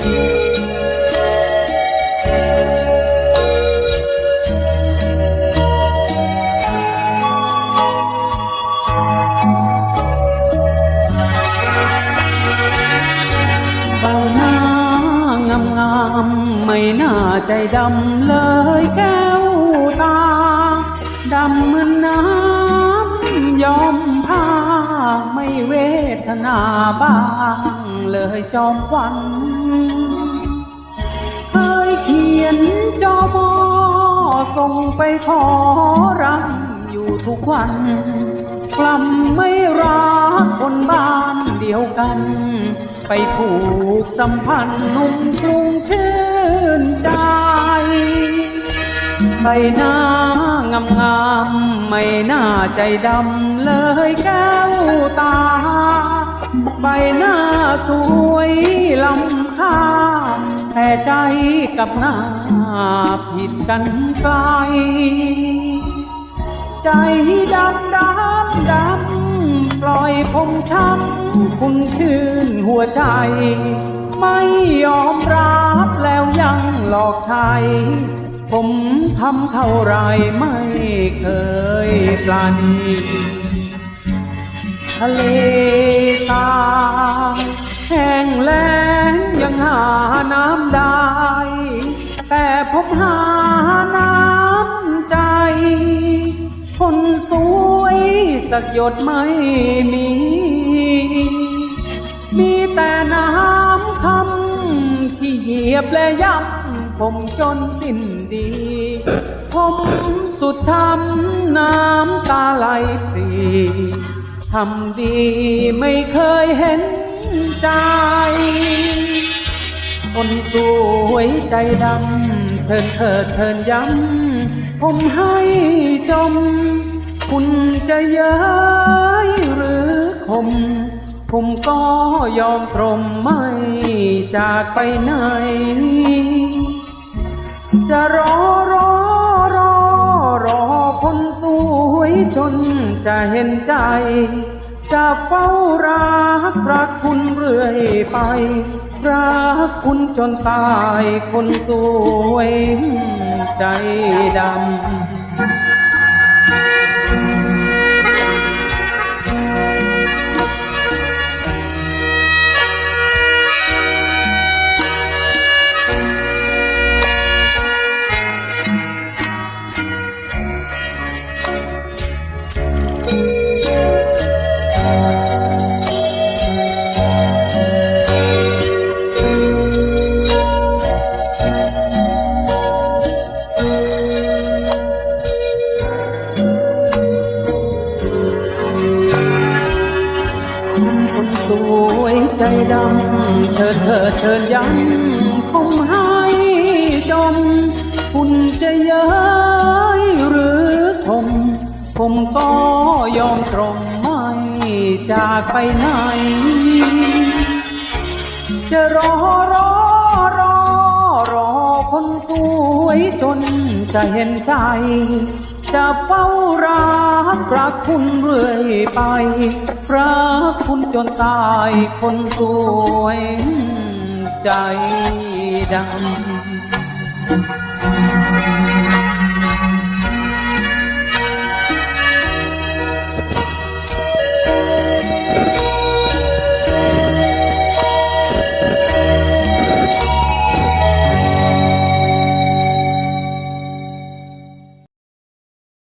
เบนางามงามไม่น่าใจดำเลยแก้วตา ดำเหมือนน้ำยอมผ้าไม่เวทนาบ้างเลยจอมควัน เคยเขียนจอบอส่งไปขอรักอยู่ทุกวันกลัมไม่รักคนบ้านเดียวกัน ไปผูกสัมพันธ์หนุ่มกรุงชื่นใจใบหน้างามงามไม่น่าใจดำเลยแก้วตา ใบหน้าสวยลำค่า แต่ใจกับหน้าผิดกันไกล ใจดำดำดำปล่อยผมช้ำคุณชื่นหัวใจ ไม่ยอมรับแล้วยังหลอกใช้ผมทำเท่าไรไม่เคยปลานีทะเล ตา แห้งแล้งยังหาน้ำได้ แต่ผมหาน้ำใจ คนสวยสักหยดไม่มี มีแต่น้ำคำที่เหยียบและยับผมจนสิ้นดีผมสุดช้ำน้ำตาไหลปรี ทำดีไม่เคยเห็นใจ คนสวยใจดำเชิญเถิดเชิญย้ำ ผมให้จม คุณจะเย้ยหรือคม ผมก็ยอมตรมไม่จากไปไหน จะรอรอ จนจะเห็นใจ จะเฝ้ารักรักคุณเรื่อยไป รักคุณจนตายคนสวยใจดำ สวยใจดำเชิญเธอเชิญย้ำคงให้จมคุณจะเย้ยหรือคมผมก็ยอมตรงไม่จากไปไหน จะรอรอรอรอคนสวยจนจะเห็นใจ จะเฝ้ารักรักคุณเรื่อยไปรักคุณจนตายคนสวยใจดำ